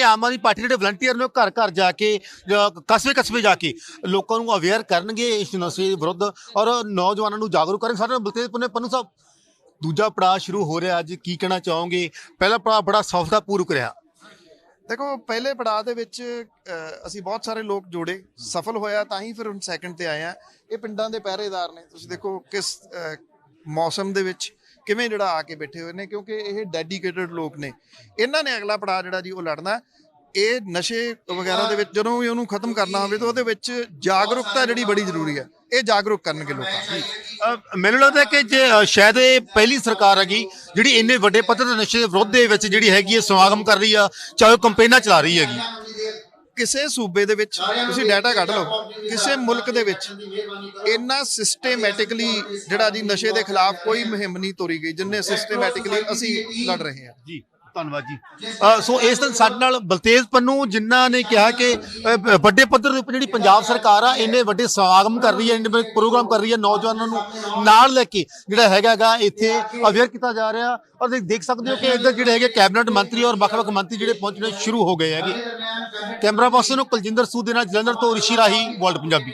ਕਿ ਆਮ ਆਦਮੀ ਪਾਰਟੀ ਦੇ ਜਿਹੜੇ ਵਲੰਟੀਅਰ ਨੇ ਉਹ ਘਰ ਘਰ ਜਾ ਕੇ ਕਸਬੇ ਕਸਬੇ ਜਾ ਕੇ ਲੋਕਾਂ ਨੂੰ ਅਵੇਅਰ ਕਰਨਗੇ ਇਸ ਨਸ਼ੇ ਵਿਰੁੱਧ ਔਰ ਨੌਜਵਾਨਾਂ ਨੂੰ ਜਾਗਰੂਕ ਕਰਨਗੇ ਸਾਡੇ ਨਾਲ ਬਲਤੇਜ ਪੰਨੂ ਸਾਹਿਬ, ਦੂਜਾ ਪੜਾਅ ਸ਼ੁਰੂ ਹੋ ਰਿਹਾ ਅੱਜ, ਕੀ ਕਹਿਣਾ ਚਾਹੋਗੇ? ਪਹਿਲਾ ਪੜਾਅ ਬੜਾ ਸਫਲਤਾਪੂਰਵਕ ਰਿਹਾ। ਦੇਖੋ, ਪਹਿਲੇ ਪੜਾਅ ਦੇ ਵਿੱਚ ਅਸੀਂ ਬਹੁਤ ਸਾਰੇ ਲੋਕ ਜੋੜੇ, ਸਫਲ ਹੋਇਆ ਤਾਂ ਹੀ ਫਿਰ ਹੁਣ ਸੈਕੰਡ ਤੇ ਆਏ ਆ। ਇਹ ਪਿੰਡਾਂ ਦੇ ਪਹਿਰੇਦਾਰ ਨੇ। ਤੁਸੀਂ ਦੇਖੋ ਕਿਸ ਮੌਸਮ ਦੇ ਵਿੱਚ ਕਿਵੇਂ ਜਿਹੜਾ ਆ ਕੇ ਬੈਠੇ ਹੋਏ ਨੇ, ਕਿਉਂਕਿ ਇਹ ਡੈਡੀਕੇਟਡ ਲੋਕ ਨੇ। ਇਹਨਾਂ ਨੇ ਅਗਲਾ ਪੜਾਅ ਜਿਹੜਾ ਜੀ ਉਹ ਲੜਨਾ ਇਹ ਨਸ਼ੇ ਵਗੈਰਾ ਦੇ ਵਿੱਚ ਜਦੋਂ ਵੀ ਉਹਨੂੰ ਖਤਮ ਕਰਨਾ ਹੋਵੇ ਤਾਂ ਉਹਦੇ ਵਿੱਚ ਜਾਗਰੂਕਤਾ ਜਿਹੜੀ ਬੜੀ ਜ਼ਰੂਰੀ ਹੈ। ਇਹ ਜਾਗਰੂਕ ਕਰਨਗੇ ਲੋਕਾਂ। ਮੈਨੂੰ ਲੱਗਦਾ ਕਿ ਜੇ ਸ਼ਾਇਦ ਇਹ ਪਹਿਲੀ ਸਰਕਾਰ ਹੈਗੀ, ਜਿਹੜੀ ਇੰਨੇ ਵੱਡੇ ਪੱਧਰ ਤੇ ਨਸ਼ੇ ਦੇ ਵਿਰੁੱਧ ਦੇ ਵਿੱਚ ਜਿਹੜੀ ਹੈਗੀ ਹੈ ਸਮਾਗਮ ਕਰ ਰਹੀ ਆ, ਚਾਹੇ ਉਹ ਕੰਪੇਨਾਂ ਚਲਾ ਰਹੀ ਹੈਗੀ। ਕਿਸੇ ਸੂਬੇ ਦੇ ਵਿੱਚ ਤੁਸੀਂ ਡਾਟਾ ਕੱਢ ਲਓ ਕਿਸੇ ਮੁਲਕ ਦੇ ਵਿੱਚ ਇੰਨਾ ਸਿਸਟੇਮੈਟਿਕਲੀ ਜਿਹੜਾ ਜੀ ਨਸ਼ੇ ਦੇ ਖਿਲਾਫ ਕੋਈ ਮੁਹਿੰਮ ਨਹੀਂ ਤੋਰੀ ਗਈ ਜਿੰਨੇ ਸਿਸਟੇਮੈਟਿਕਲੀ ਅਸੀਂ ਲੜ ਰਹੇ ਹਾਂ। ਜੀ ਧੰਨਵਾਦ ਜੀ। ਸੋ ਇਸ ਦਿਨ ਸਾਡੇ ਨਾਲ ਬਲਤੇਜ ਪੰਨੂ ਜਿਨ੍ਹਾਂ ਨੇ ਕਿਹਾ ਕਿ ਅ, ਵੱਡੇ ਪੱਧਰ ਦੇ ਉੱਪਰ ਜਿਹੜੀ ਪੰਜਾਬ ਸਰਕਾਰ ਆ ਇੰਨੇ ਵੱਡੇ ਸਮਾਗਮ ਕਰ ਰਹੀ ਹੈ ਇੰਨੇ ਵੱਡੇ ਪ੍ਰੋਗਰਾਮ ਕਰ ਰਹੀ ਹੈ ਨੌਜਵਾਨਾਂ ਨੂੰ ਨਾਲ ਲੈ ਕੇ ਜਿਹੜਾ ਹੈਗਾਗਾ ਇੱਥੇ ਅਵੇਅਰ ਕੀਤਾ ਜਾ ਰਿਹਾ। ਔਰ ਦੇਖ- ਦੇਖ ਸਕਦੇ ਹੋ ਕਿ ਇੱਧਰ ਜਿਹੜੇ ਹੈਗੇ ਕੈਬਨਿਟ ਮੰਤਰੀ ਔਰ ਵੱਖ-ਵੱਖ ਮੰਤਰੀ ਜਿਹੜੇ ਪਹੁੰਚਣੇ ਸ਼ੁਰੂ ਹੋ ਗਏ ਹੈਗੇ। ਕੈਮਰਾ ਪਰਸਨ ਨੂੰ ਕੁਲਜਿੰਦਰ ਸੂਦ ਦੇ ਨਾਲ ਜਲੰਧਰ ਤੋਂ ਰਿਸ਼ੀ ਰਾਹੀ ਵਰਲਡ ਪੰਜਾਬੀ।